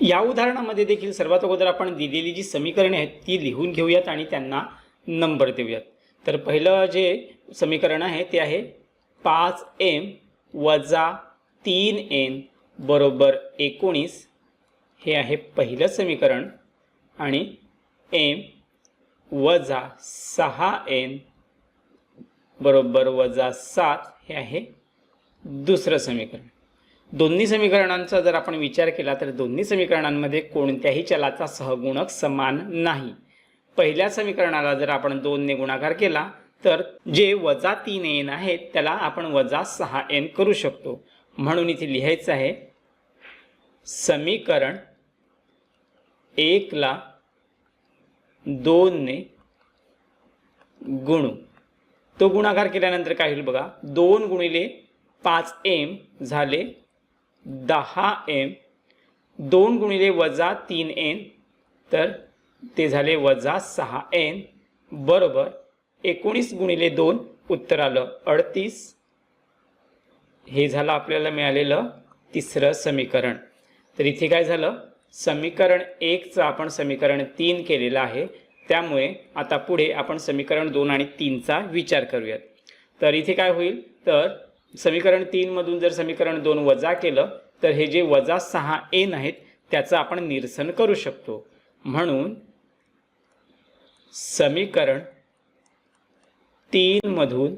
या उदाहरणामध्ये देखील सर्वात अगोदर आपण दिलेली जी समीकरणे आहेत ती लिहून घेऊयात आणि त्यांना नंबर देऊयात. तर पहिलं जे समीकरण आहे ते आहे पाच एम वजा तीन एन बरोबर एकोणीस. हे आहे पहिलं समीकरण आणि एम वजा सहा एन बरोबर वजा सात. हे आहे दुसरं समीकरण. दोन्ही समीकरणांचा जर आपण विचार केला तर दोन्ही समीकरणांमध्ये कोणत्याही चलाचा सहगुणक समान नाही. पहिल्या समीकरणाला जर आपण दोनने गुणाकार केला तर जे वजा तीन एन आहेत त्याला आपण वजा सहा एन करू शकतो. म्हणून इथे लिहायचं आहे समीकरण एकला दोनने गुणू. तो गुणाकार केल्यानंतर काय होईल बघा दोन गुणिले पाच एम झाले दहा एम दोन गुणिले वजा तीन एन तर ते झाले वजा सहा एन बरोबर एकोणीस गुणिले दोन उत्तर आलं अडतीस. हे झालं आपल्याला मिळालेलं तिसरं समीकरण. तर इथे काय झालं? समीकरण एकचं आपण समीकरण तीन केलेलं आहे. त्यामुळे आता पुढे आपण समीकरण दोन आणि तीनचा विचार करूयात. तर इथे काय होईल? तर समीकरण तीनमधून जर समीकरण दोन वजा केलं तर हे जे वजा सहा एन आहेत त्याचं आपण निरसन करू शकतो. म्हणून समीकरण तीनमधून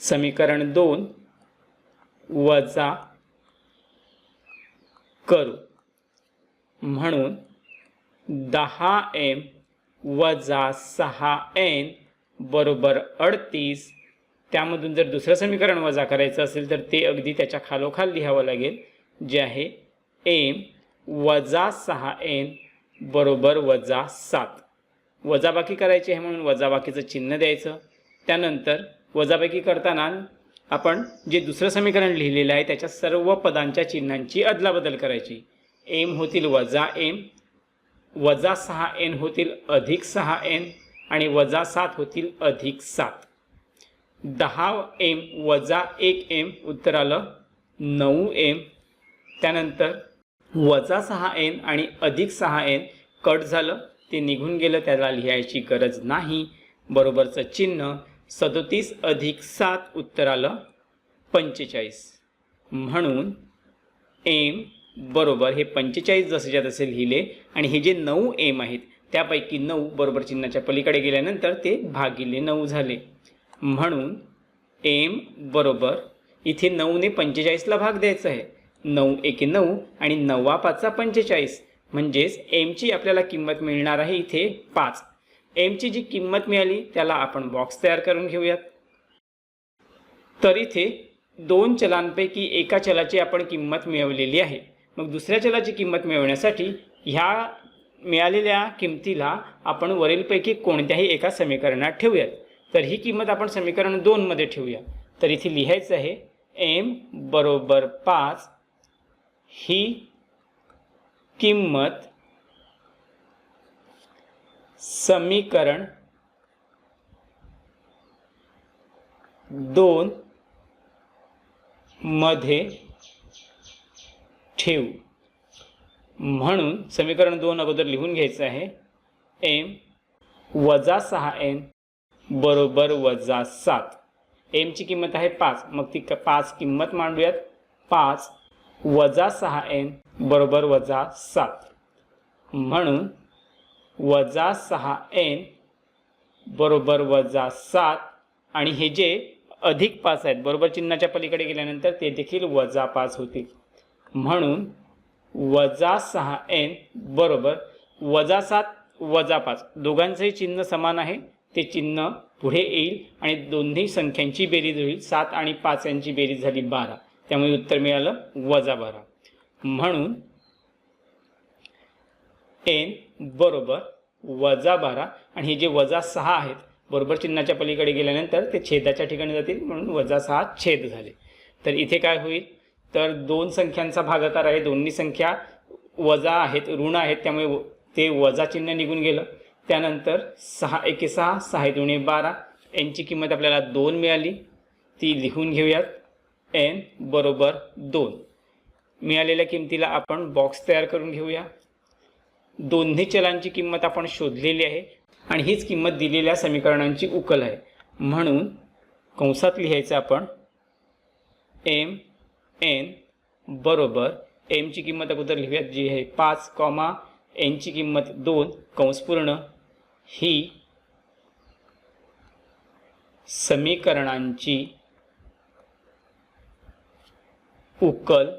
समीकरण दोन वजा करू. म्हणून दहा एम वजा सहा एन बरोबर अडतीस त्यामधून जर दुसरं समीकरण वजा करायचं असेल तर ते अगदी त्याच्या खालोखाल लिहावं लागेल जे आहे एम वजा सहा एन बरोबर वजा सात. वजाबाकी करायची आहे म्हणून वजाबाकीचं चिन्ह द्यायचं. त्यानंतर वजाबाकी करताना आपण जे दुसरं समीकरण लिहिलेलं आहे त्याच्या सर्व पदांच्या चिन्हांची अदलाबदल करायची. एम होतील वजा एम वजा सहा एन होतील अधिक सहा एन आणि वजा सात होतील अधिक सात. दहा एम वजा एक एम उत्तर आलं नऊ एम. त्यानंतर वजा सहा एन आणि अधिक सहा एन कट झालं ते निघून गेलं त्याला लिहायची गरज नाही. बरोबरचं चिन्ह सदोतीस अधिक सात उत्तर आलं पंचेचाळीस. म्हणून एम बरोबर हे पंचेचाळीस जसेच्या तसे लिहिले आणि हे जे नऊ एम आहेत त्यापैकी नऊ बरोबर चिन्हाच्या पलीकडे गेल्यानंतर ते भागिले नऊ झाले. म्हणून एम बरोबर इथे नऊने पंचेचाळीसला भाग द्यायचा आहे. नऊ एके नऊ आणि नव्वा पाचचा पंचेचाळीस. म्हणजेच एमची आपल्याला किंमत मिळणार आहे इथे पाच. एमची जी किंमत मिळाली त्याला आपण बॉक्स तयार करून घेऊयात. तर इथे दोन चलांपैकी एका चलाची आपण किंमत मिळवलेली आहे. मग दुसऱ्या चलाची किंमत मिळवण्यासाठी ह्या मिळालेल्या किमतीला आपण वरीलपैकी कोणत्याही एका समीकरणात ठेवूयात. तर ही किंमत आपण समीकरण दोनमध्ये ठेवूया. तर इथे लिहायचं आहे एम बरोबर पाच ही किंमत समीकरण दोन मध्ये ठेवू. म्हणून समीकरण दोन अगोदर लिहून घ्यायचं आहे एम वजा सहा एन बरोबर वजा सात. एमची किंमत आहे पाच. मग ती क पाच किंमत मांडूयात. पाच वजा सहा एन बरोबर वजा सात. म्हणून वजा सहा एन बरोबर वजा सात. आणि हे जे अधिक पाच आहेत बरोबर चिन्हाच्या पलीकडे गेल्यानंतर ते देखील वजा पाच होतील म्हणून वजा सहा एन बरोबर वजा सात वजा पाच. दोघांचंही चिन्ह समान आहे. ते चिन्ह पुढे येईल आणि दोन्ही संख्यांची बेरीज होईल. सात आणि पाच यांची बेरीज झाली बारा. त्यामुळे उत्तर मिळालं वजा बारा. म्हणून एन बरोबर वजा बारा आणि हे जे वजा सहा आहेत बरोबर चिन्हाच्या पलीकडे गेल्यानंतर ते छेदाच्या ठिकाणी जातील म्हणून वजा सहा छेद झाले. तर इथे काय होईल? तर दोन संख्यांचा भागाकार आहे दोन्ही संख्या वजा आहेत ऋण आहेत त्यामुळे व- ते वजा चिन्ह निघून गेलं. त्यानंतर सहा एके सहा सहा दोन्ही बारा. यांची किंमत आपल्याला दोन मिळाली. ती लिहून घेऊयात. एन बरोबर दोन. मिळालेल्या किमतीला आपण बॉक्स तयार करून घेऊया. दोन्ही चलांची किंमत आपण शोधलेली आहे आणि हीच किंमत दिलेल्या समीकरणांची उकल आहे. म्हणून कंसात लिहायचं आपण एम एन बरोबर एमची किंमत अगोदर लिहूयात जी आहे पाच कॉमा एनची किंमत दोन कंस पूर्ण. ही समीकरणांची उकल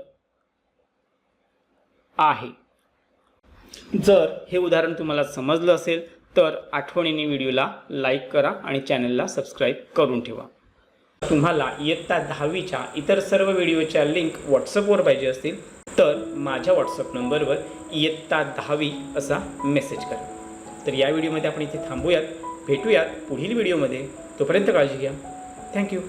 आहे. जर हे उदाहरण तुम्हाला समजलं असेल तर आठवणीने व्हिडिओला लाईक करा आणि चॅनलला सबस्क्राईब करून ठेवा. तुम्हाला इयत्ता दहावीच्या इतर सर्व व्हिडिओच्या लिंक व्हॉट्सअपवर पाहिजे असतील तर माझ्या व्हॉट्सअप नंबरवर इयत्ता दहावी असा मेसेज करा. तर या व्हिडिओमध्ये आपण इथे थांबूयात भेटूयात पुढील व्हिडिओमध्ये. तोपर्यंत काळजी घ्या. थँक्यू